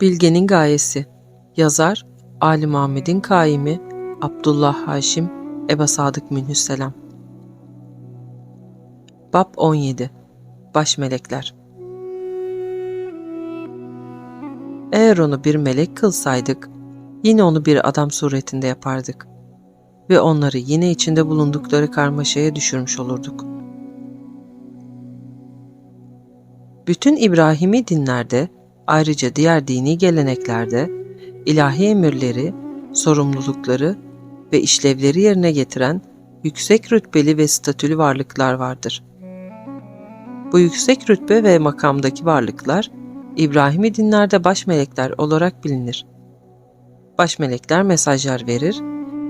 Bilgenin Gayesi. Yazar Ali Muhammed'in kaimi Abdullah Haşim Eba Sadık Münhüsselam Bab 17 Baş Melekler. Eğer onu bir melek kılsaydık, yine onu bir adam suretinde yapardık ve onları yine içinde bulundukları karmaşaya düşürmüş olurduk. Bütün İbrahimi dinlerde, ayrıca diğer dini geleneklerde, ilahi emirleri, sorumlulukları ve işlevleri yerine getiren yüksek rütbeli ve statülü varlıklar vardır. Bu yüksek rütbe ve makamdaki varlıklar, İbrahimi dinlerde baş melekler olarak bilinir. Baş melekler mesajlar verir,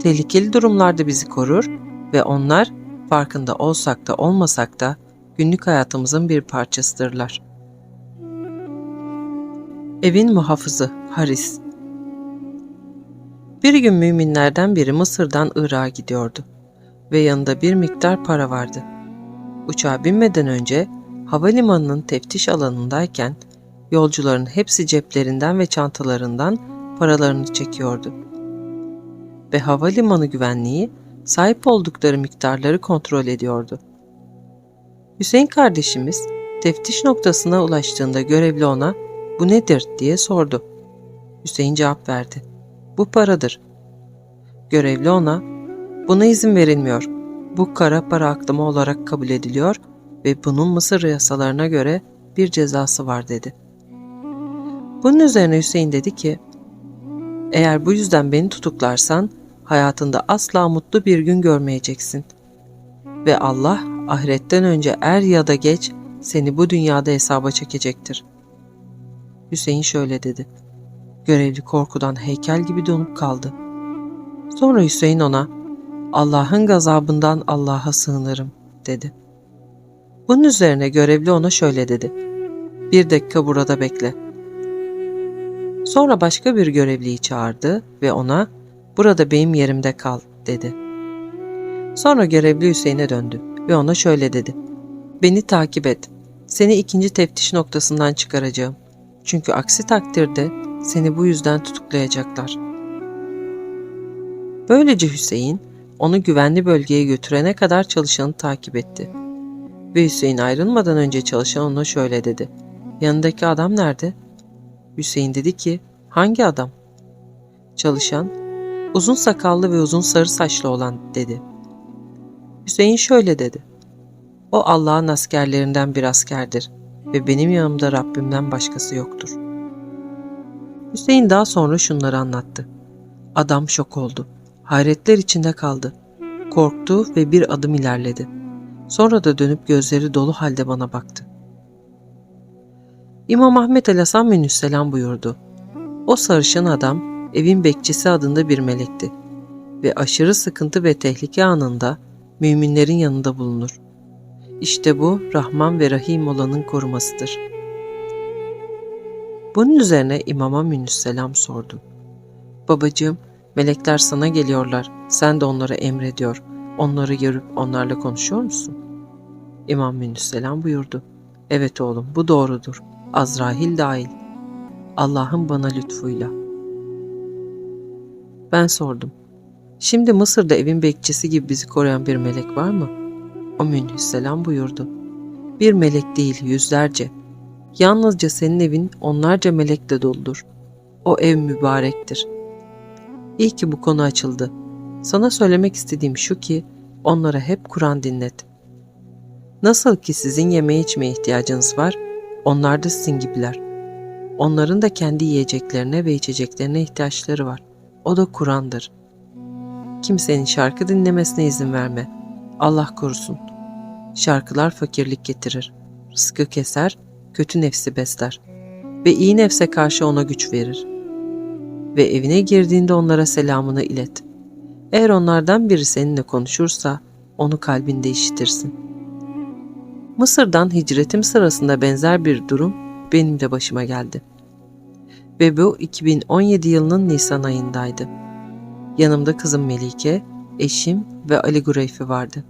tehlikeli durumlarda bizi korur ve onlar farkında olsak da olmasak da günlük hayatımızın bir parçasıdırlar. Evin muhafızı Haris Bir gün müminlerden biri Mısır'dan Irak'a gidiyordu ve yanında bir miktar para vardı. Uçağa binmeden önce havalimanının teftiş alanındayken yolcuların hepsi ceplerinden ve çantalarından paralarını çekiyordu. Ve havalimanı güvenliği sahip oldukları miktarları kontrol ediyordu. Hüseyin kardeşimiz teftiş noktasına ulaştığında görevli ona bu nedir diye sordu. Hüseyin cevap verdi. Bu paradır. Görevli ona buna izin verilmiyor. Bu kara para aklama olarak kabul ediliyor ve bunun Mısır yasalarına göre bir cezası var dedi. Bunun üzerine Hüseyin dedi ki, eğer bu yüzden beni tutuklarsan hayatında asla mutlu bir gün görmeyeceksin. Ve Allah ahiretten önce er ya da geç seni bu dünyada hesaba çekecektir. Hüseyin şöyle dedi. Görevli korkudan heykel gibi donup kaldı. Sonra Hüseyin ona Allah'ın gazabından Allah'a sığınırım dedi. Bunun üzerine görevli ona şöyle dedi. Bir dakika burada bekle. Sonra başka bir görevliyi çağırdı ve ona burada benim yerimde kal dedi. Sonra görevli Hüseyin'e döndü ve ona şöyle dedi. Beni takip et. Seni ikinci teftiş noktasından çıkaracağım. Çünkü aksi takdirde seni bu yüzden tutuklayacaklar. Böylece Hüseyin onu güvenli bölgeye götürene kadar çalışanı takip etti. Ve Hüseyin ayrılmadan önce çalışan ona şöyle dedi. Yanındaki adam nerede? Hüseyin dedi ki hangi adam? Çalışan uzun sakallı ve uzun sarı saçlı olan dedi. Hüseyin şöyle dedi. O Allah'ın askerlerinden bir askerdir ve benim yanımda Rabbimden başkası yoktur. Hüseyin daha sonra şunları anlattı. Adam şok oldu. Hayretler içinde kaldı. Korktu ve bir adım ilerledi. Sonra da dönüp gözleri dolu halde bana baktı. İmam Ahmet Aleyhisselam buyurdu. O sarışın adam evin bekçisi adında bir melekti ve aşırı sıkıntı ve tehlike anında müminlerin yanında bulunur. İşte bu Rahman ve Rahim olanın korumasıdır. Bunun üzerine İmam Münüsselam sordu. Babacığım, melekler sana geliyorlar, sen de onlara emrediyor. Onları görüp onlarla konuşuyor musun? İmam Münüsselam buyurdu. Evet oğlum, bu doğrudur. Azrail dahil. Allah'ın bana lütfuyla. Ben sordum. Şimdi Mısır'da evin bekçisi gibi bizi koruyan bir melek var mı? O münhüsselam buyurdu. Bir melek değil yüzlerce. Yalnızca senin evin onlarca melekle doludur. O ev mübarektir. İyi ki bu konu açıldı. Sana söylemek istediğim şu ki onlara hep Kur'an dinlet. Nasıl ki sizin yeme içmeye ihtiyacınız var, onlar da sizin gibiler. Onların da kendi yiyeceklerine ve içeceklerine ihtiyaçları var. O da Kur'an'dır. Kimsenin şarkı dinlemesine izin verme. Allah korusun. Şarkılar fakirlik getirir. Rızkı keser, kötü nefsi besler. Ve iyi nefse karşı ona güç verir. Ve evine girdiğinde onlara selamını ilet. Eğer onlardan biri seninle konuşursa onu kalbinde işitirsin. Mısır'dan hicretim sırasında benzer bir durum benim de başıma geldi. Ve bu 2017 yılının Nisan ayındaydı. Yanımda kızım Melike, eşim ve Ali Gureyfi vardı.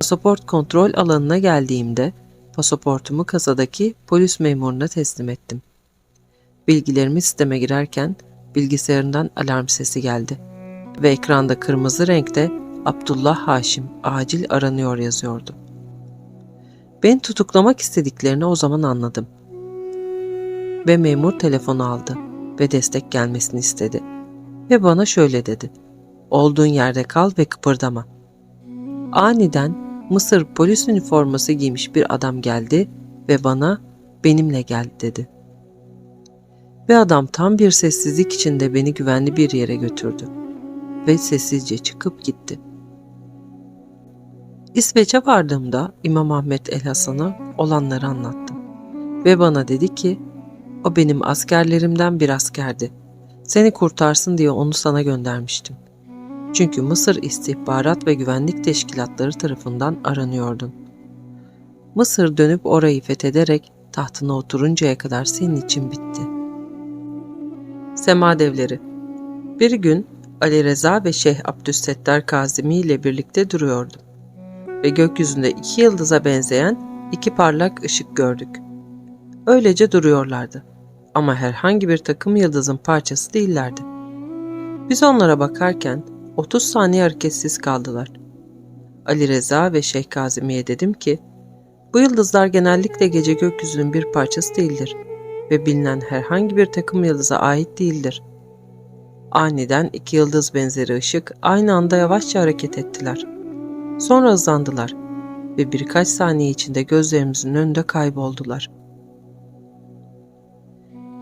Pasaport kontrol alanına geldiğimde pasaportumu kasadaki polis memuruna teslim ettim. Bilgilerimi sisteme girerken bilgisayarından alarm sesi geldi ve ekranda kırmızı renkte Abdullah Haşim acil aranıyor yazıyordu. Beni tutuklamak istediklerini o zaman anladım. Ve memur telefonu aldı ve destek gelmesini istedi. Ve bana şöyle dedi. Olduğun yerde kal ve kıpırdama. Aniden Mısır polis üniforması giymiş bir adam geldi ve bana benimle gel dedi. Ve adam tam bir sessizlik içinde beni güvenli bir yere götürdü ve sessizce çıkıp gitti. İsveç'e vardığımda İmam Ahmet El Hasan'a olanları anlattım. Ve bana dedi ki, o benim askerlerimden bir askerdi. Seni kurtarsın diye onu sana göndermiştim. Çünkü Mısır istihbarat ve güvenlik teşkilatları tarafından aranıyordun. Mısır dönüp orayı fethederek tahtına oturuncaya kadar senin için bitti. Sema Devleri Bir gün Ali Reza ve Şeyh Abdüssettar Kazimi ile birlikte duruyordum ve gökyüzünde iki yıldıza benzeyen iki parlak ışık gördük. Öylece duruyorlardı ama herhangi bir takım yıldızın parçası değillerdi. Biz onlara bakarken 30 saniye hareketsiz kaldılar. Ali Reza ve Şeyh Kazimi'ye dedim ki, bu yıldızlar genellikle gece gökyüzünün bir parçası değildir ve bilinen herhangi bir takım yıldıza ait değildir. Aniden iki yıldız benzeri ışık aynı anda yavaşça hareket ettiler. Sonra hızlandılar ve birkaç saniye içinde gözlerimizin önünde kayboldular.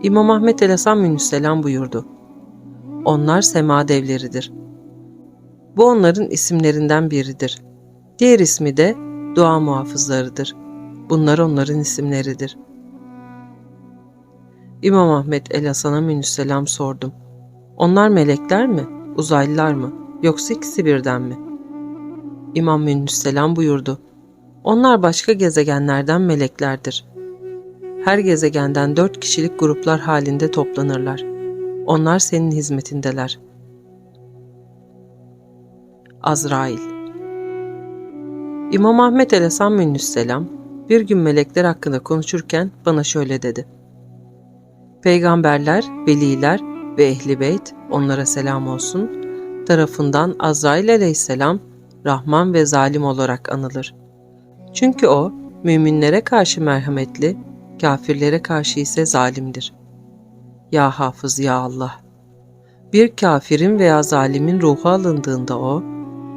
İmam Ahmet El Hasan Münüsselam buyurdu. Onlar sema devleridir. Bu onların isimlerinden biridir. Diğer ismi de dua muhafızlarıdır. Bunlar onların isimleridir. İmam Ahmet El Hasan'a Münüsselam sordum. Onlar melekler mi, uzaylılar mı, yoksa ikisi birden mi? İmam Münüsselam buyurdu. Onlar başka gezegenlerden meleklerdir. Her gezegenden dört kişilik gruplar halinde toplanırlar. Onlar senin hizmetindeler. Azrail İmam Ahmet Aleyhisselam bir gün melekler hakkında konuşurken bana şöyle dedi. Peygamberler, veliler ve ehli beyt onlara selam olsun tarafından Azrail aleyhisselam Rahman ve zalim olarak anılır. Çünkü o müminlere karşı merhametli, kafirlere karşı ise zalimdir. Ya Hafız ya Allah! Bir kafirin veya zalimin ruhu alındığında o,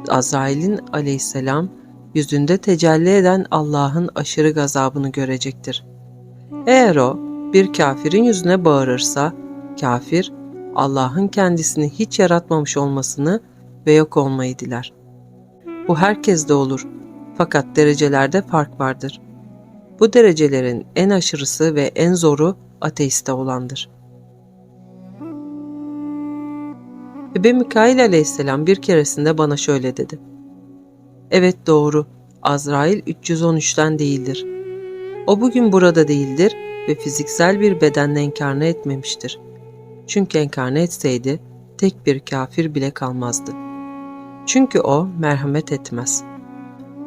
Azrail'in aleyhisselam yüzünde tecelli eden Allah'ın aşırı gazabını görecektir. Eğer o bir kafirin yüzüne bağırırsa, kafir Allah'ın kendisini hiç yaratmamış olmasını ve yok olmayı diler. Bu herkeste olur fakat derecelerde fark vardır. Bu derecelerin en aşırısı ve en zoru ateiste olandır. Ebe Mikail aleyhisselam bir keresinde bana şöyle dedi. Evet doğru, Azrail 313'ten değildir. O bugün burada değildir ve fiziksel bir bedenle enkarne etmemiştir. Çünkü enkarne etseydi tek bir kafir bile kalmazdı. Çünkü o merhamet etmez.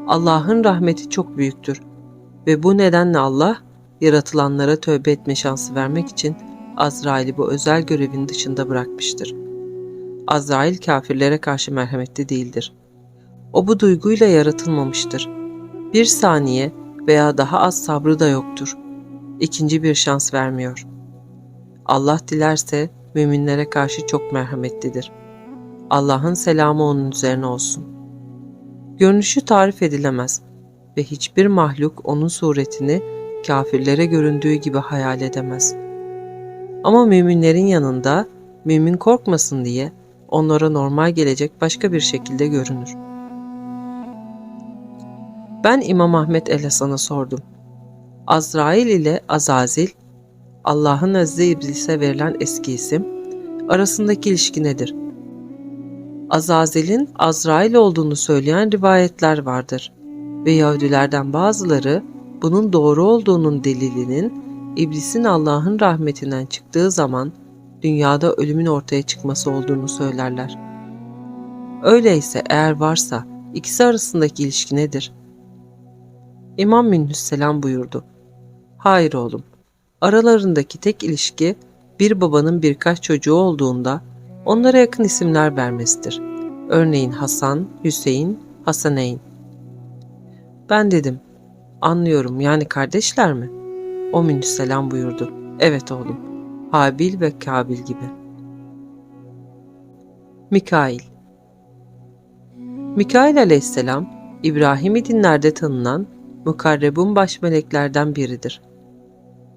Allah'ın rahmeti çok büyüktür ve bu nedenle Allah yaratılanlara tövbe etme şansı vermek için Azrail'i bu özel görevin dışında bırakmıştır. Azrail kafirlere karşı merhametli değildir. O bu duyguyla yaratılmamıştır. Bir saniye veya daha az sabrı da yoktur. İkinci bir şans vermiyor. Allah dilerse müminlere karşı çok merhametlidir. Allah'ın selamı onun üzerine olsun. Görünüşü tarif edilemez ve hiçbir mahluk onun suretini kafirlere göründüğü gibi hayal edemez. Ama müminlerin yanında mümin korkmasın diye onlara normal gelecek başka bir şekilde görünür. Ben İmam Ahmet El Hasan'a sordum. Azrail ile Azazil, Allah'ın Azze İblis'e verilen eski isim, arasındaki ilişki nedir? Azazil'in Azrail olduğunu söyleyen rivayetler vardır ve Yahudilerden bazıları bunun doğru olduğunun delilinin iblisin Allah'ın rahmetinden çıktığı zaman dünyada ölümün ortaya çıkması olduğunu söylerler. Öyleyse eğer varsa ikisi arasındaki ilişki nedir? İmam Minhüsselam buyurdu. Hayır oğlum, aralarındaki tek ilişki bir babanın birkaç çocuğu olduğunda onlara yakın isimler vermesidir. Örneğin Hasan, Hüseyin, Hasaneyn. Ben dedim, anlıyorum yani kardeşler mi? O selam buyurdu. Evet oğlum, Habil ve Kabil gibi. Mikail Mikail aleyhisselam, İbrahim'i dinlerde tanınan mukarrebun baş meleklerden biridir.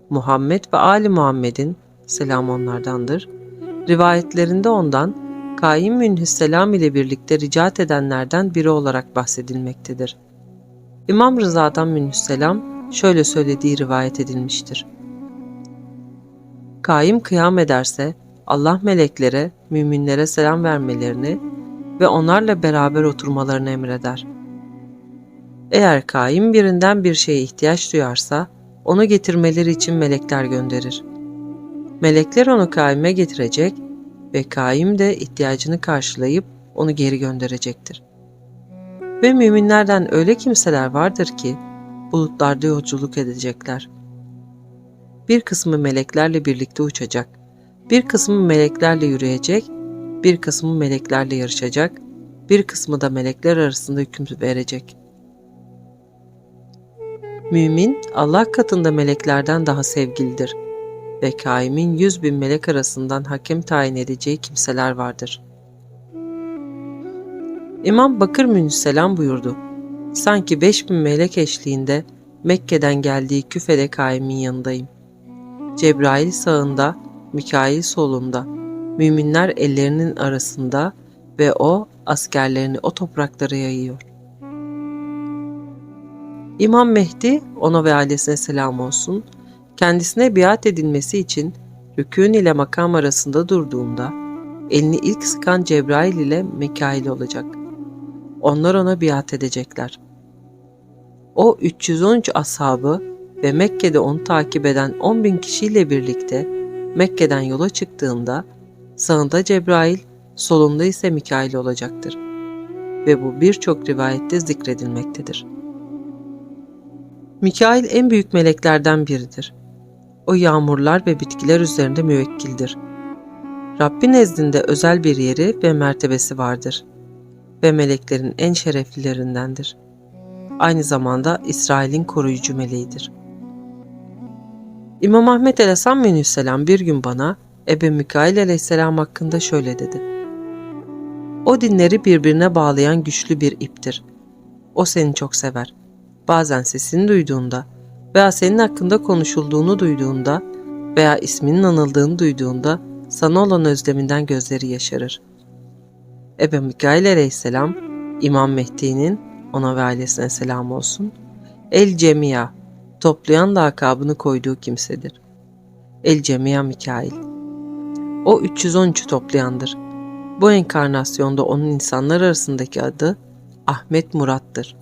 Muhammed ve Ali Muhammed'in, selam onlardandır, rivayetlerinde ondan Kaim Münhisselam ile birlikte ricat edenlerden biri olarak bahsedilmektedir. İmam Rıza'dan Münhisselam şöyle söylediği rivayet edilmiştir. Kaim kıyam ederse Allah meleklere, müminlere selam vermelerini ve onlarla beraber oturmalarını emreder. Eğer kaim birinden bir şeye ihtiyaç duyarsa, onu getirmeleri için melekler gönderir. Melekler onu kaime getirecek ve kaim de ihtiyacını karşılayıp onu geri gönderecektir. Ve müminlerden öyle kimseler vardır ki bulutlarda yolculuk edecekler. Bir kısmı meleklerle birlikte uçacak, bir kısmı meleklerle yürüyecek, bir kısmı meleklerle yarışacak, bir kısmı da melekler arasında hüküm verecek. Mümin Allah katında meleklerden daha sevgilidir ve kaimin yüz bin melek arasından hakem tayin edeceği kimseler vardır. İmam Bakır Münselam buyurdu. Sanki beş bin melek eşliğinde Mekke'den geldiği küfede kaimin yanındayım. Cebrail sağında, Mikail solunda, müminler ellerinin arasında ve o askerlerini o topraklara yayıyor. İmam Mehdi ona ve ailesine selam olsun, kendisine biat edilmesi için rükûn ile makam arasında durduğunda elini ilk sıkan Cebrail ile Mikail olacak. Onlar ona biat edecekler. O 313 ashabı ve Mekke'de onu takip eden 10 bin kişiyle birlikte Mekke'den yola çıktığında sağında Cebrail, solunda ise Mikail olacaktır. Ve bu birçok rivayette zikredilmektedir. Mikail en büyük meleklerden biridir. O yağmurlar ve bitkiler üzerinde müvekkildir. Rabbi nezdinde özel bir yeri ve mertebesi vardır ve meleklerin en şereflilerindendir. Aynı zamanda İsrail'in koruyucu meleğidir. İmam Ahmet Aleyhisselam bir gün bana Ebe Mikail Aleyhisselam hakkında şöyle dedi. O dinleri birbirine bağlayan güçlü bir iptir. O seni çok sever. Bazen sesini duyduğunda veya senin hakkında konuşulduğunu duyduğunda veya isminin anıldığını duyduğunda sana olan özleminden gözleri yaşarır. Ebe Mikail aleyhisselam, İmam Mehdi'nin ona ve ailesine selam olsun, El Cemiya, toplayan lakabını koyduğu kimsedir. El Cemiya Mikail. O 313'ü toplayandır. Bu enkarnasyonda onun insanlar arasındaki adı Ahmet Murat'tır.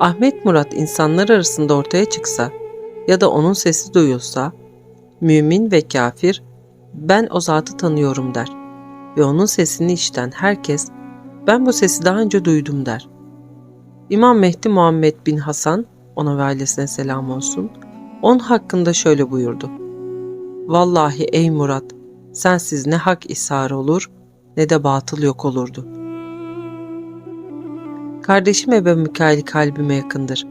Ahmet Murat insanlar arasında ortaya çıksa ya da onun sesi duyulsa, mümin ve kafir ben o zatı tanıyorum der ve onun sesini işiten herkes ben bu sesi daha önce duydum der. İmam Mehdi Muhammed bin Hasan, ona ve ailesine selam olsun, onun hakkında şöyle buyurdu. Vallahi ey Murat, sensiz ne hak ishar olur ne de batıl yok olurdu.'' Kardeşim Ebe Mikail kalbime yakındır.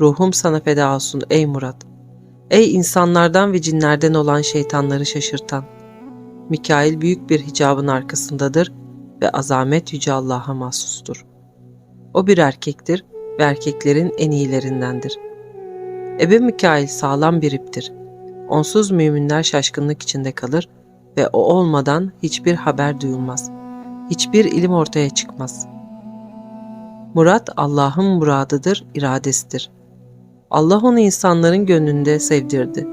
Ruhum sana feda olsun ey Murat. Ey insanlardan ve cinlerden olan şeytanları şaşırtan. Mikail büyük bir hicabın arkasındadır ve azamet yüce Allah'a mahsustur. O bir erkektir ve erkeklerin en iyilerindendir. Ebe Mikail sağlam bir iptir. Onsuz müminler şaşkınlık içinde kalır ve o olmadan hiçbir haber duyulmaz. Hiçbir ilim ortaya çıkmaz.'' Murat Allah'ın muradıdır, iradesidir. Allah onu insanların gönlünde sevdirdi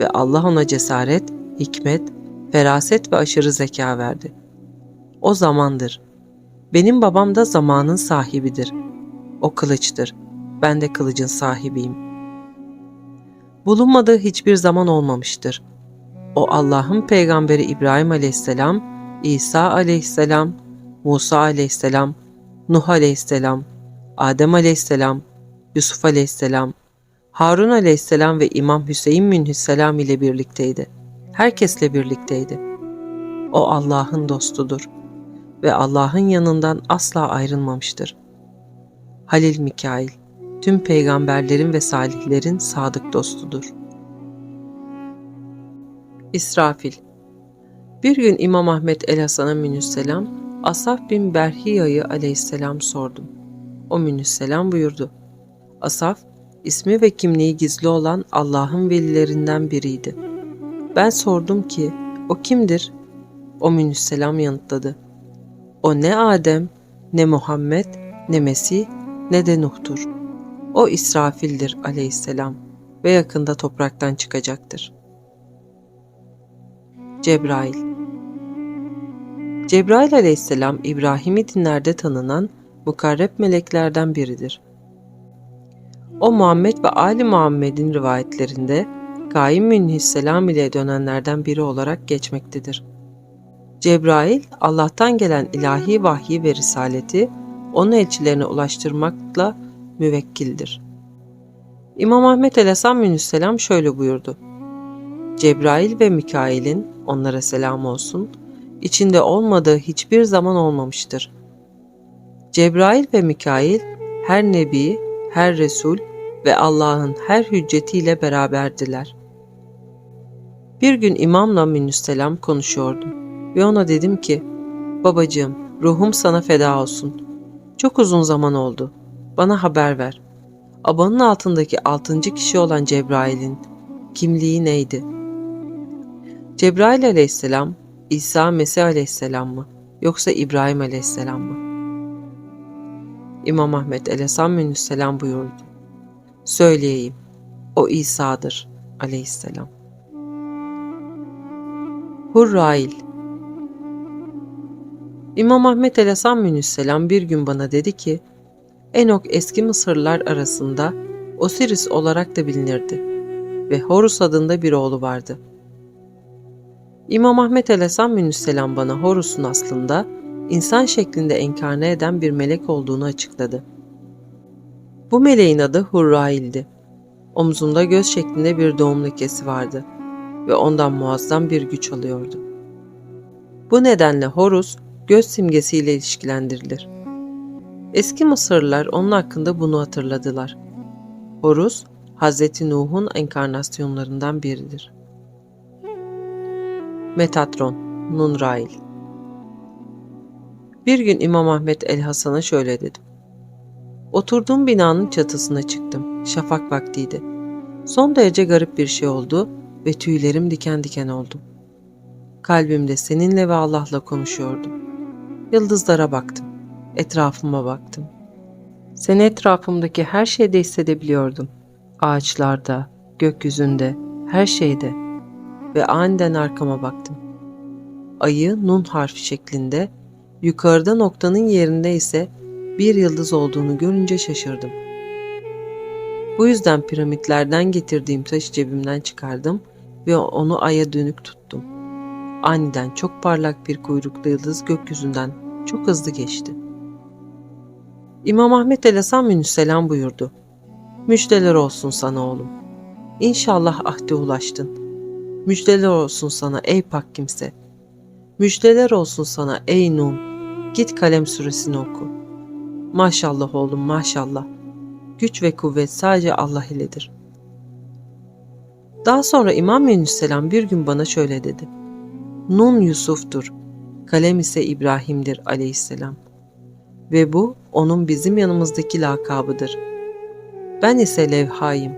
ve Allah ona cesaret, hikmet, feraset ve aşırı zeka verdi. O zamandır. Benim babam da zamanın sahibidir. O kılıçtır. Ben de kılıcın sahibiyim. Bulunmadığı hiçbir zaman olmamıştır. O Allah'ın peygamberi İbrahim aleyhisselam, İsa aleyhisselam, Musa aleyhisselam, Nuh aleyhisselam, Adem aleyhisselam, Yusuf aleyhisselam, Harun aleyhisselam ve İmam Hüseyin minhüsselam ile birlikteydi. Herkesle birlikteydi. O Allah'ın dostudur ve Allah'ın yanından asla ayrılmamıştır. Halil Mikail, tüm peygamberlerin ve salihlerin sadık dostudur. İsrafil Bir gün İmam Ahmet el Hasan'a minüsselam, Asaf bin Berhiya'yı aleyhisselam sordum. O minüsselam buyurdu. Asaf, ismi ve kimliği gizli olan Allah'ın velilerinden biriydi. Ben sordum ki, o kimdir? O minüsselam yanıtladı. O ne Adem, ne Muhammed, ne Mesih, ne de Nuh'tur. O İsrafil'dir aleyhisselam ve yakında topraktan çıkacaktır. Cebrail Cebrail aleyhisselam İbrahim'i dinlerde tanınan mukarreb meleklerden biridir. O Muhammed ve Ali Muhammed'in rivayetlerinde Kaim minhisselam ile dönenlerden biri olarak geçmektedir. Cebrail, Allah'tan gelen ilahi vahyi ve risaleti onun elçilerine ulaştırmakla müvekkildir. İmam Ahmet el-Hasan minhisselam şöyle buyurdu. Cebrail ve Mikail'in, onlara selam olsun, içinde olmadığı hiçbir zaman olmamıştır. Cebrail ve Mikail, her nebi, her resul ve Allah'ın her hüccetiyle beraberdiler. Bir gün imamla minüsselam konuşuyordum ve ona dedim ki, babacığım ruhum sana feda olsun. Çok uzun zaman oldu. Bana haber ver. Abanın altındaki altıncı kişi olan Cebrail'in kimliği neydi? Cebrail aleyhisselam, İsa Mesih aleyhisselam mı yoksa İbrahim aleyhisselam mı? İmam Ahmet minüsselam buyurdu. Söyleyeyim, o İsa'dır aleyhisselam. Hurrail İmam Ahmet el-Hasan minüsselam bir gün bana dedi ki, Enok eski Mısırlılar arasında Osiris olarak da bilinirdi ve Horus adında bir oğlu vardı. İmam Ahmet el-Hasan minüsselam bana Horus'un aslında insan şeklinde enkarne eden bir melek olduğunu açıkladı. Bu meleğin adı Hurrail'di. Omzunda göz şeklinde bir doğum lekesi vardı ve ondan muazzam bir güç alıyordu. Bu nedenle Horus göz simgesiyle ilişkilendirilir. Eski Mısırlılar onun hakkında bunu hatırladılar. Horus, Hz. Nuh'un enkarnasyonlarından biridir. Metatron, Nunrail Bir gün İmam Ahmet el Hasan'a şöyle dedim. Oturduğum binanın çatısına çıktım. Şafak vaktiydi. Son derece garip bir şey oldu ve tüylerim diken diken oldu. Kalbimde seninle ve Allah'la konuşuyordum. Yıldızlara baktım. Etrafıma baktım. Seni etrafımdaki her şeyde hissedebiliyordum. Ağaçlarda, gökyüzünde, her şeyde. Ve aniden arkama baktım. Ayı nun harfi şeklinde, yukarıda noktanın yerinde ise bir yıldız olduğunu görünce şaşırdım. Bu yüzden piramitlerden getirdiğim taşı cebimden çıkardım ve onu aya dönük tuttum. Aniden çok parlak bir kuyruklu yıldız gökyüzünden çok hızlı geçti. İmam Ahmet el Hasan Münüsselam buyurdu. Müjdeler olsun sana oğlum. İnşallah ahde ulaştın. Müjdeler olsun sana ey pak kimse. Müjdeler olsun sana ey Nun. Git kalem suresini oku. Maşallah oğlum maşallah. Güç ve kuvvet sadece Allah iledir. Daha sonra İmam Yunusselam bir gün bana şöyle dedi. Nun Yusuf'tur, kalem ise İbrahim'dir aleyhisselam. Ve bu onun bizim yanımızdaki lakabıdır. Ben ise levhayım.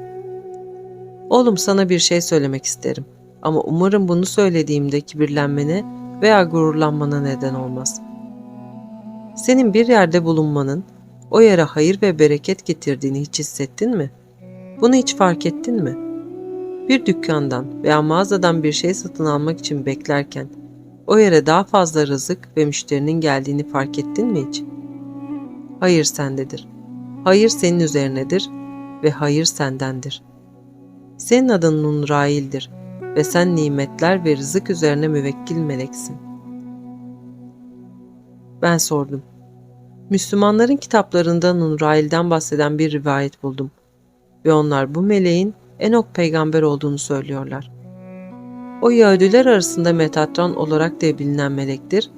Oğlum sana bir şey söylemek isterim ama umarım bunu söylediğimde kibirlenmene veya gururlanmana neden olmaz. Senin bir yerde bulunmanın o yere hayır ve bereket getirdiğini hiç hissettin mi? Bunu hiç fark ettin mi? Bir dükkandan veya mağazadan bir şey satın almak için beklerken o yere daha fazla rızık ve müşterinin geldiğini fark ettin mi hiç? Hayır sendedir. Hayır senin üzerinedir ve hayır sendendir. Senin adın Nunrail'dir ve sen nimetler ve rızık üzerine müvekkil meleksin. Ben sordum. Müslümanların kitaplarında Nunrail'den bahseden bir rivayet buldum. ve onlar bu meleğin Enok peygamber olduğunu söylüyorlar. O Yahudiler arasında Metatron olarak da bilinen melektir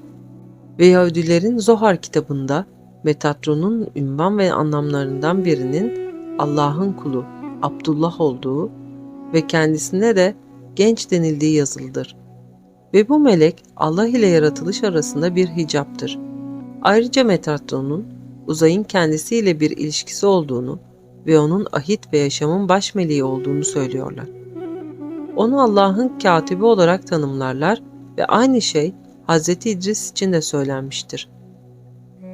ve Yahudilerin Zohar kitabında Metatron'un ünvan ve anlamlarından birinin Allah'ın kulu Abdullah olduğu ve kendisine de genç denildiği yazılıdır. Ve bu melek Allah ile yaratılış arasında bir hicaptır. Ayrıca Metatron'un uzayın kendisiyle bir ilişkisi olduğunu ve onun ahit ve yaşamın baş meleği olduğunu söylüyorlar. Onu Allah'ın katibi olarak tanımlarlar ve aynı şey Hz. İdris için de söylenmiştir.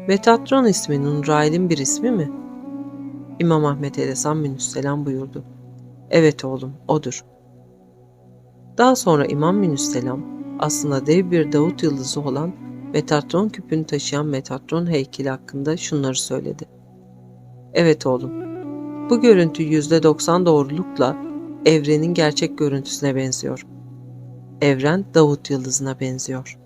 Metatron ismi Nunrail'in bir ismi mi? İmam Ahmet Aleyhisselam buyurdu. Evet oğlum, odur. Daha sonra İmam Minüsselam aslında dev bir Davut yıldızı olan Metatron küpünü taşıyan Metatron heykeli hakkında şunları söyledi. Evet oğlum, bu görüntü %90 doğrulukla evrenin gerçek görüntüsüne benziyor. Evren Davut yıldızına benziyor.